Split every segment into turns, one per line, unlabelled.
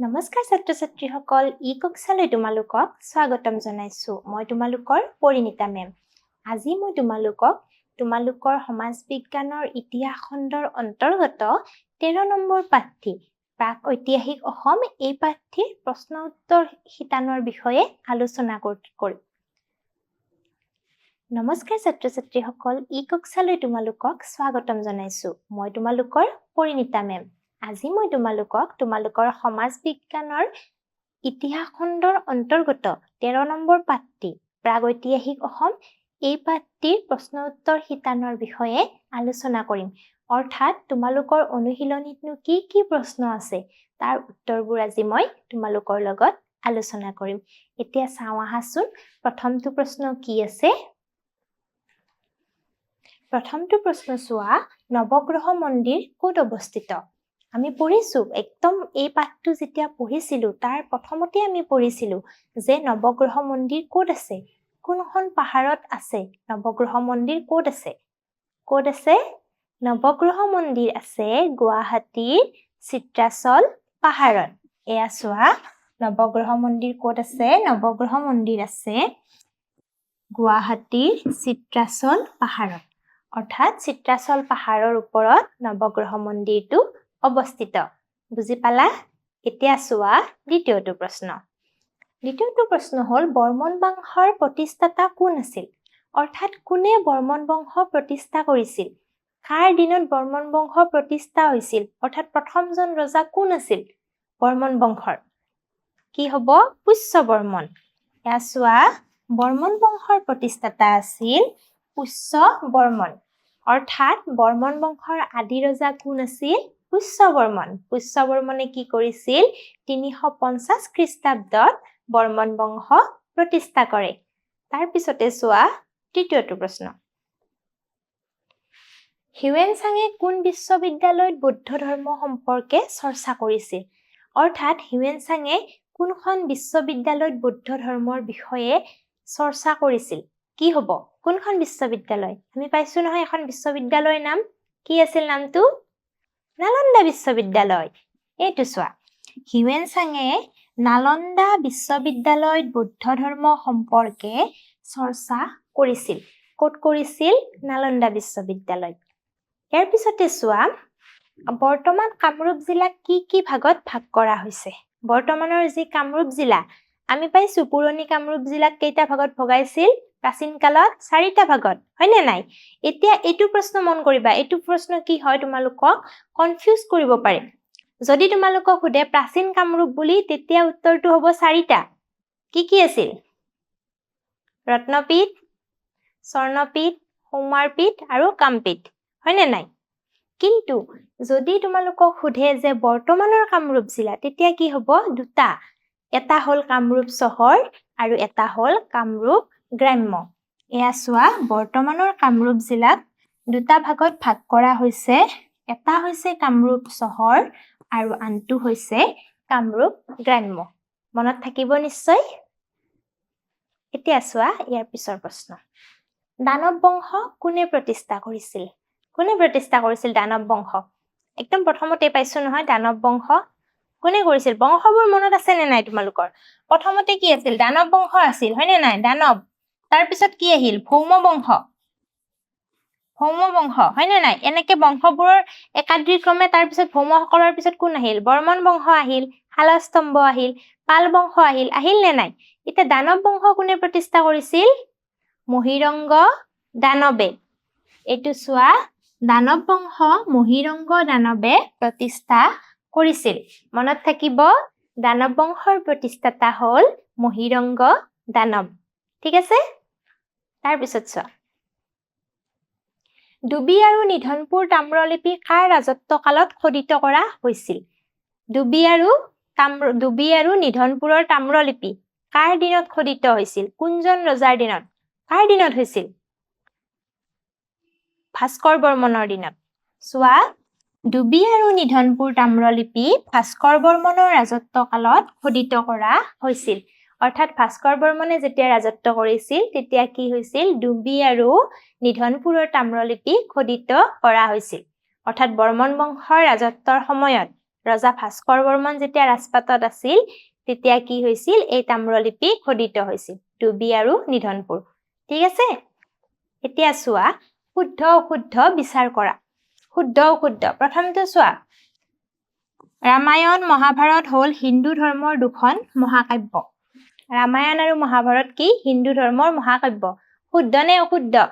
নমস্কাৰ ছাত্ৰ ছাত্ৰীসকল ই কক্ষালৈ তোমালোকক স্বাগতম জনাইছোঁ। মই তোমালোকৰ পৰিণীতা মেম। আজি মই তোমালোকক তোমালোকৰ সমাজ বিজ্ঞানৰ ইতিহাস খণ্ডৰ অন্তৰ্গত তেৰ নম্বৰ পাঠটি প্ৰাক ঐতিহাসিক অসম এই পাঠটিৰ প্ৰশ্ন উত্তৰ শিতানৰ বিষয়ে আলোচনা কৰ- কৰিম। নমস্কাৰ ছাত্ৰ ছাত্ৰীসকল ই কক্ষালৈ তোমালোকক স্বাগতম জনাইছোঁ। মই তোমালোকৰ পৰিণীতা মেম। আজি মই তোমালোকক তোমালোকৰ সমাজ বিজ্ঞানৰ ইতিহাস খণ্ডৰ অন্তৰ্গত তেৰ নম্বৰ পাঠটি প্ৰাগৈতিহাসিক অসম এই পাঠটিৰ প্ৰশ্ন উত্তৰ শিতানৰ বিষয়ে আলোচনা কৰিম। অৰ্থাৎ তোমালোকৰ অনুশীলনীতনো কি কি প্ৰশ্ন আছে? তাৰ উত্তৰবোৰ আজি মই তোমালোকৰ লগত আলোচনা কৰিম। এতিয়া চাওঁ আহাচোন প্ৰথমটো প্ৰশ্ন কি আছে? প্ৰথমটো প্ৰশ্ন চোৱা নৱগ্ৰহ মন্দিৰ ক'ত অৱস্থিত? আমি পঢ়িছোঁ। একদম এই পাঠটো যেতিয়া পঢ়িছিলোঁ তাৰ প্ৰথমতে আমি পঢ়িছিলোঁ যে নৱগ্ৰহ মন্দিৰ ক'ত আছে? কোনখন পাহাৰত আছে? নৱগ্ৰহ মন্দিৰ ক'ত আছে? ক'ত আছে? নৱগ্ৰহ মন্দিৰ আছে গুৱাহাটীৰ চিত্ৰাচল পাহাৰত। এয়া চোৱা নৱগ্ৰহ মন্দিৰ ক'ত আছে? নৱগ্ৰহ মন্দিৰ আছে গুৱাহাটীৰ চিত্ৰাচল পাহাৰত। অৰ্থাৎ চিত্ৰাচল পাহাৰৰ ওপৰত নৱগ্ৰহ মন্দিৰটো অৱস্থিত। বুজি পালা? এতিয়া চোৱা দ্বিতীয়টো প্ৰশ্ন। দ্বিতীয়টো প্ৰশ্ন হ'ল বৰ্মন বংশৰ প্ৰতিষ্ঠাতা কোন আছিল? অৰ্থাৎ কোনে বৰ্মন বংশ প্ৰতিষ্ঠা কৰিছিল? কাৰ দিনত বৰ্মন বংশ প্ৰতিষ্ঠা হৈছিল? অৰ্থাৎ প্ৰথমজন ৰজা কোন আছিল? বৰ্মন বংশৰ। কি হ'ব? পুষ্য বৰ্মন। এয়া চোৱা বৰ্মন বংশৰ প্ৰতিষ্ঠাতা আছিল পুষ্য বৰ্মন। অৰ্থাৎ বৰ্মন বংশৰ আদি ৰজা কোন আছিল? পুষ্য বৰ্মন। পুষ্য বৰ্মনে কি কৰিছিল? তিনিশ পঞ্চাছ খ্ৰীষ্টাব্দত বৰ্মন বংশ প্ৰতিষ্ঠা কৰে। তাৰপিছতে চোৱা তৃতীয়টো প্ৰশ্ন। হিউৱেন চাঙে কোন বিশ্ববিদ্যালয়ত বৌদ্ধ ধৰ্ম সম্পৰ্কে চৰ্চা কৰিছিল? অৰ্থাৎ হিউৱেন চাঙে কোনখন বিশ্ববিদ্যালয়ত বৌদ্ধ ধৰ্মৰ বিষয়ে চৰ্চা কৰিছিল? কি হ'ব? কোনখন বিশ্ববিদ্যালয়? আমি পাইছোঁ নহয় এখন বিশ্ববিদ্যালয়ৰ নাম। কি আছিল নামটো? নালন্দা বিশ্ববিদ্যালয় এইটো চোৱা হিউৱেন চাঙে নালন্দা বিশ্ববিদ্যালয়ত বৌদ্ধ ধৰ্ম সম্পৰ্কে চৰ্চা কৰিছিল ক'ত কৰিছিল নালন্দা বিশ্ববিদ্যালয়ত ইয়াৰ পিছতে চোৱা বৰ্তমান কামৰূপ জিলাক কি কি ভাগত ভাগ কৰা হৈছে বৰ্তমানৰ যি কামৰূপ জিলা আমি পাইছোঁ পুৰণি কামৰূপ জিলাক কেইটা ভাগত ভগাইছিল প্ৰাচীন কালত চাৰিটা ভাগত হয়নে নাই? এতিয়া এইটো প্ৰশ্ন মন কৰিবা এইটো প্ৰশ্ন কি হয় তোমালোকক কনফিউজ কৰিব পাৰে যদি তোমালোকক সোধে প্ৰাচীন কামৰূপ বুলি তেতিয়া উত্তৰটো হ'ব চাৰিটা। কি কি আছিল? ৰত্নপীঠ স্বৰ্ণপীঠ সৌমাৰপীঠ আৰু কামপীঠ হয়নে নাই? কিন্তু যদি তোমালোকক সোধে যে বৰ্তমানৰ কামৰূপ জিলা তেতিয়া কি হ'ব? দুটা। এটা হ'ল কামৰূপ চহৰ আৰু এটা হ'ল কামৰূপ গ্ৰাম্য। এয়া চোৱা বৰ্তমানৰ কামৰূপ জিলাক দুটা ভাগত ভাগ কৰা হৈছে। এটা হৈছে কামৰূপ চহৰ আৰু আনটো হৈছে কামৰূপ গ্ৰাম্য। মনত থাকিব নিশ্চয়? এতিয়া চোৱা ইয়াৰ পিছৰ প্ৰশ্ন। দানৱ বংশ কোনে প্ৰতিষ্ঠা কৰিছিল? কোনে প্ৰতিষ্ঠা কৰিছিল দানৱ বংশ? একদম প্ৰথমতে পাইছোঁ নহয় দানৱ বংশ কোনে কৰিছিল? বংশবোৰ মনত আছে নে নাই তোমালোকৰ? প্ৰথমতে কি আছিল? দানৱ বংশ আছিল হয়নে নাই? দানৱ তাৰপিছত কি আহিল? ভৌম বংশ। ভৌম বংশ হয়নে নাই? এনেকে বংশবোৰৰ একাদ্ৰীক্ৰমে তাৰপিছত ভৌমসকলৰ পিছত কোন আহিল? বৰ্মন বংশ আহিল শালস্তম্ভ আহিল পাল বংশ আহিল আহিল নে নাই? এতিয়া দানৱ বংশ কোনে প্ৰতিষ্ঠা কৰিছিল? মহিৰংগ দানৱে। এইটো চোৱা দানৱ বংশ মহিৰংগ দানৱে প্ৰতিষ্ঠা কৰিছিল। মনত থাকিব দানৱ বংশৰ প্ৰতিষ্ঠাতা হ'ল মহিৰংগ দানৱ। ঠিক আছে? তাৰপিছত চোৱা। ডুবি আৰু নিধনপুৰ তাম্ৰলিপি কাৰ ৰাজত্ব কালত খোদিত কৰা হৈছিল? ডুবি আৰু তাম্ৰ ডুবি আৰু নিধনপুৰৰ তাম্ৰলিপি কাৰ দিনত খোদিত হৈছিল? কোনজন ৰজাৰ দিনত? কাৰ দিনত হৈছিল? ভাস্কৰ বৰ্মনৰ দিনত। চোৱা ডুবি আৰু নিধনপুৰ তাম্ৰলিপি ভাস্কৰ বৰ্মনৰ ৰাজত্ব কালত খোদিত কৰা হৈছিল। অৰ্থাৎ ভাস্কৰ বৰ্মনে যেতিয়া ৰাজত্ব কৰিছিল তেতিয়া কি হৈছিল? ডুবি আৰু নিধনপুৰৰ তাম্ৰলিপি খোদিত কৰা হৈছিল। অৰ্থাৎ বৰ্মন বংশৰ ৰাজত্বৰ সময়ত ৰজা ভাস্কৰ বৰ্মন যেতিয়া ৰাজপাটত আছিল তেতিয়া কি হৈছিল? এই তাম্ৰলিপি খোদিত হৈছিল ডুবি আৰু নিধনপুৰ। ঠিক আছে? এতিয়া চোৱা শুদ্ধ অশুদ্ধ বিচাৰ কৰা। শুদ্ধ অশুদ্ধ প্ৰথমটো চোৱা। ৰামায়ণ মহাভাৰত হ'ল হিন্দু ধৰ্মৰ দুখন মহাকাব্য। ৰামায়ণ আৰু মহাভাৰত কি? হিন্দু ধৰ্মৰ মহাকাব্য। শুদ্ধ নে অশুদ্ধ?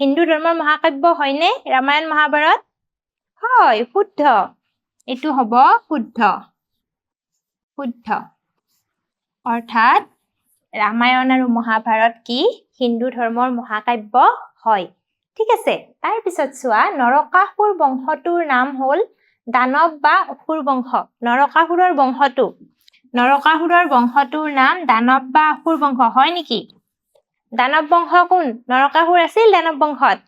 হিন্দু ধৰ্মৰ মহাকাব্য হয়নে? ৰামায়ণ মহাভাৰত? হয় শুদ্ধ। এইটো হ'ব শুদ্ধ। শুদ্ধ। অৰ্থাৎ ৰামায়ণ আৰু মহাভাৰত কি? হিন্দু ধৰ্মৰ মহাকাব্য হয়। ঠিক আছে তাৰপিছত চোৱা নৰকাসুৰ বংশটোৰ নাম হ'ল দানৱ বা অসুৰ বংশ। নৰকাসুৰৰ বংশটো। নৰকাসুৰৰ বংশটোৰ নাম দানৱ বা অসুৰ বংশ হয় নেকি? দানৱ বংশ কোন? নৰকাসুৰ আছিল দানৱ বংশত?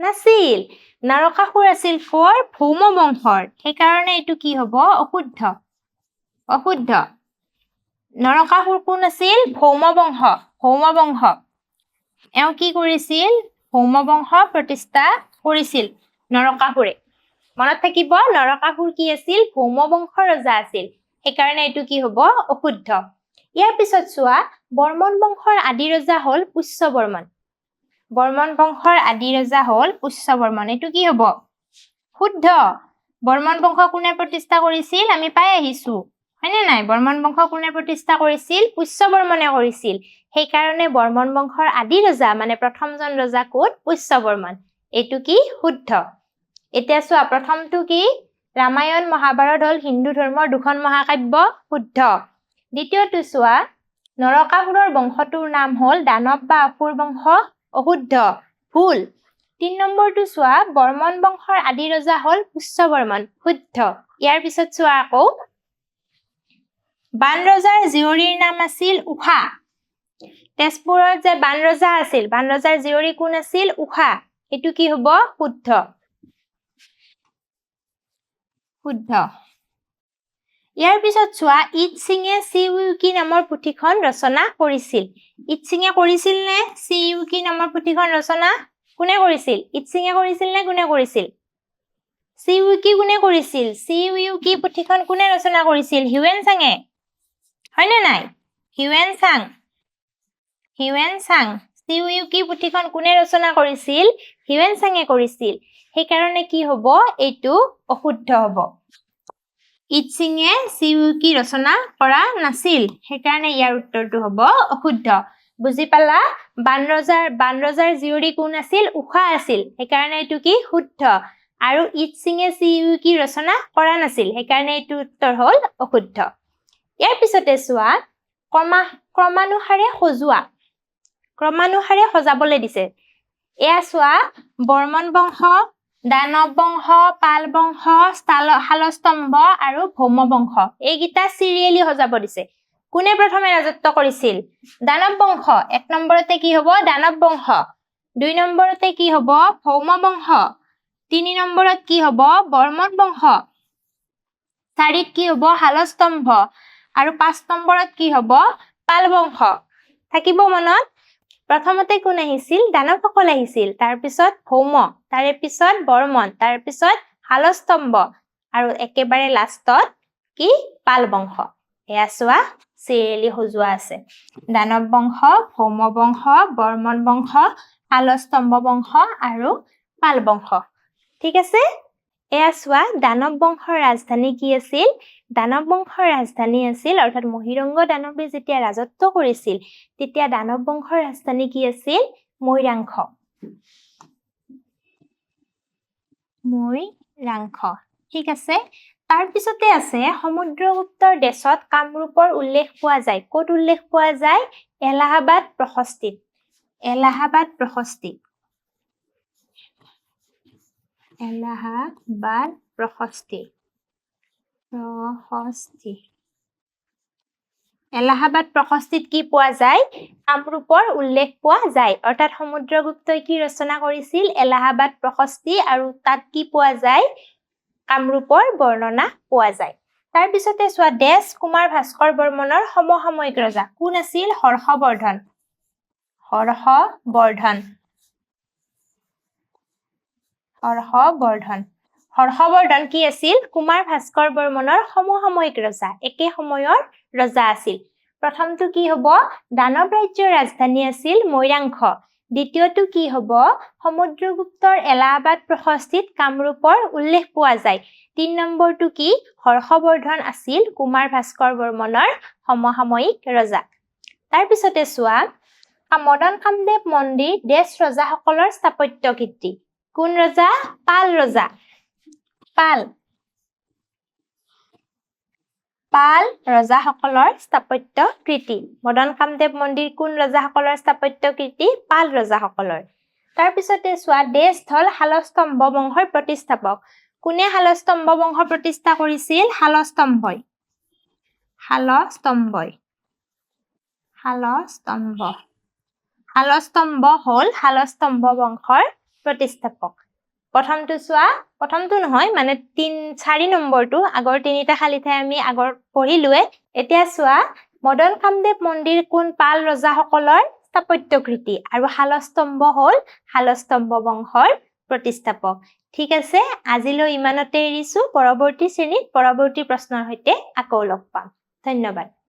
নাছিল। নৰকাসুৰ আছিল কৰ ভৌম বংশৰ। সেইকাৰণে এইটো কি হ'ব? অশুদ্ধ। অশুদ্ধ। নৰকাসুৰ কোন আছিল? ভৌম বংশ। ভৌম বংশ। এওঁ কি কৰিছিল? ভৌম বংশ প্ৰতিষ্ঠা কৰিছিল নৰকাসুৰে। মনত থাকিব নৰকাসুৰ কি আছিল? ভৌম বংশৰ ৰজা আছিল। সেইকাৰণে এইটো কি হ'ব? অশুদ্ধ। ইয়াৰ পিছত চোৱা বৰ্মন বংশৰ আদি ৰজা হ'ল পুষ্য বৰ্মন বৰ্মন বংশৰ আদি ৰজা হ'ল পুষ্য বৰ্মন এইটো কি হ'ব? শুদ্ধ। বৰ্মন বংশ কোনে প্ৰতিষ্ঠা কৰিছিল? আমি পাই আহিছো। হয়নে নাই? বৰ্মন বংশ কোনে প্ৰতিষ্ঠা কৰিছিল? পুষ্য বৰ্মনে কৰিছিল। সেইকাৰণে বৰ্মন বংশৰ আদি ৰজা মানে প্ৰথমজন ৰজা কোন পুষ্য বৰ্মন এইটো কি? শুদ্ধ। এতিয়া চোৱা প্ৰথমটো কি? ৰামায়ণ মহাভাৰত হ'ল হিন্দু ধৰ্মৰ দুখন মহাকাব্য শুদ্ধ। দ্বিতীয়টো চোৱা নৰকাসুৰৰ বংশটোৰ নাম হ'ল দানৱ বা অসুৰ বংশ অশুদ্ধ ভুল। তিন নম্বৰটো চোৱা বৰ্মন বংশৰ আদি ৰজা হ'ল পুষ্য বৰ্মন শুদ্ধ। ইয়াৰ পিছত চোৱা আকৌ বান ৰজাৰ জীয়ৰীৰ নাম আছিল উষা। তেজপুৰত যে বান ৰজা আছিল বান ৰজাৰ জীয়ৰী কোন আছিল? উষা। এইটো কি হ'ব? শুদ্ধ। শুদ্ধ। ইয়াৰ পিছত চোৱা ইট সিঙে চি ইউকি নামৰ পুথিখন ৰচনা কৰিছিল। ইট সিঙে কৰিছিল নে চি ইউকি নামৰ পুথিখন ৰচনা কোনে কৰিছিল? ইট সিঙে কৰিছিল নে কোনে কৰিছিল? চি ইউকি কোনে কৰিছিল? চি ইউকি পুথিখন কোনে ৰচনা কৰিছিল? হিউৱেন চাঙে। হয়নে নাই? Hiuen Tsang. Hiuen Tsang. C ইউকি পুথিখন কোনে ৰচনা কৰিছিল? হিউৱেন চাঙে কৰিছিল। সেইকাৰণে কি হ'ব? এইটো অশুদ্ধ হ'ব। ইট সিঙে চি ইউকি ৰচনা কৰা নাছিল। সেইকাৰণে ইয়াৰ উত্তৰটো হ'ব অশুদ্ধ। বুজি পালা? বান ৰজাৰ বান ৰজাৰ জীয়ৰী কোন আছিল? উষা আছিল। সেইকাৰণে এইটো কি? শুদ্ধ। আৰু ইট সিঙে চি ইউকি ৰচনা কৰা নাছিল। সেইকাৰণে এইটো উত্তৰ হ'ল অশুদ্ধ। ইয়াৰ পিছতে চোৱা ক্ৰমা ক্ৰমানুসাৰে সজোৱা। ক্ৰমানুসাৰে সজাবলৈ দিছে। এয়া চোৱা বৰ্মন বংশ দানৱ বংশ পাল বংশ স্থাল, শালস্তম্ভ আৰু ভৌম বংশ এইকেইটা চিৰিয়েলি সজাব দিছে। কোনে প্ৰথমে ৰাজত্ব কৰিছিল? দানৱ বংশ এক নম্বৰতে কি হ'ব? দানৱ বংশ দুই নম্বৰতে কি হ'ব? ভৌম বংশ তিনি নম্বৰত কি হ'ব? বৰ্মন বংশ চাৰিত কি হ'ব? শালস্তম্ভ। আৰু পাঁচ নম্বৰত কি হ'ব? পাল বংশ থাকিব মনত? প্ৰথমতে কোন আহিছিল? দানৱসকল আহিছিল। তাৰপিছত ভৌম তাৰে পিছত বৰ্মন তাৰপিছত শালস্তম্ভ আৰু একেবাৰে লাষ্টত কি? পাল বংশ। এয়া চোৱা চিৰিয়েলি সজোৱা আছে। দানৱ বংশ ভৌম বংশ বৰ্মন বংশ শালস্তম্ভ বংশ আৰু পাল বংশ। ঠিক আছে? এয়া চোৱা, দানৱ বংশৰ ৰাজধানী কি আছিল? দানৱ বংশৰ ৰাজধানী আছিল, অৰ্থাৎ মহিৰংগ দানৱে যেতিয়া ৰাজত্ব কৰিছিল, তেতিয়া দানৱ বংশৰ ৰাজধানী কি আছিল? মৈৰাংশ মৈৰাংশ ঠিক আছে। তাৰপিছতে আছে, সমুদ্ৰগুপ্তৰ দেশত কামৰূপৰ উল্লেখ পোৱা যায়। ক'ত উল্লেখ পোৱা যায়? এলাহাবাদ প্ৰশস্তিত। এলাহাবাদ প্ৰশস্তি এলাহাবাদ প্ৰশস্তি। প্ৰশস্তি। এলাহাবাদ প্ৰশস্তিত কি পোৱা যায়? কামৰূপৰ উল্লেখ পোৱা যায়। অৰ্থাৎ সমুদ্ৰগুপ্তই কি ৰচনা কৰিছিল? এলাহাবাদ প্ৰশস্তি আৰু তাত কি পোৱা যায়? কামৰূপৰ বৰ্ণনা পোৱা যায়। তাৰপিছতে চোৱা দেশ কুমাৰ ভাস্কৰ বৰ্মনৰ সমসাময়িক ৰজা। কোন আছিল? হৰ্ষবৰ্ধন। হৰ্ষবৰ্ধন। হৰ্ষবৰ্ধন। হৰ্ষবৰ্ধন কি আছিল? কুমাৰ ভাস্কৰ বৰ্মনৰ সমসাময়িক ৰজা। একে সময়ৰ ৰজা আছিল। প্ৰথমটো কি হব? দানৱ ৰাজ্যৰ ৰাজধানী আছিল মৈৰাংশ। দ্বিতীয়টো কি হব? সমুদ্ৰগুপ্তৰ এলাহাবাদ প্ৰশস্তিত কামৰূপৰ উল্লেখ পোৱা যায়। তিন নম্বৰটো কি? হৰ্ষবৰ্ধন আছিল কুমাৰ ভাস্কৰ বৰ্মনৰ সমসাময়িক ৰজা। তাৰপিছতে চোৱা। মদন কামদেৱ মন্দিৰ দেশ ৰজাসকলৰ স্থাপত্য কীৰ্তি কোন ৰজা? পাল ৰজা। পাল। পাল ৰজাসকলৰ স্থাপত্য কৃতি। মদন কামদেৱ মন্দিৰ কোন ৰজাসকলৰ স্থাপত্য কীৰ্তি পাল ৰজাসকলৰ। তাৰপিছতে চোৱা দেশ স্থল শালস্তম্ভ বংশৰ প্ৰতিষ্ঠাপক। কোনে শালস্তম্ভ বংশ প্ৰতিষ্ঠা কৰিছিল? শালস্তম্ভই শালস্তম্ভই শালস্তম্ভ শালস্তম্ভ হল শালস্তম্ভ বংশৰ প্ৰতিষ্ঠাপক। প্ৰথমটো চোৱা প্ৰথমটো নহয় মানে তিন চাৰি নম্বৰটো আগৰ তিনিটা খালী ঠাই আমি আগৰ পঢ়িলোৱে। এতিয়া চোৱা মদন কামদেৱ মন্দিৰ কোন পাল ৰজাসকলৰ স্থাপত্যকৃতি আৰু শালস্তম্ভ হল শালস্তম্ভ বংশৰ প্ৰতিষ্ঠাপক। ঠিক আছে আজিলৈ ইমানতে এৰিছো পৰৱৰ্তী শ্ৰেণীত পৰৱৰ্তী প্ৰশ্নৰ সৈতে আকৌ লগ পাম। ধন্যবাদ।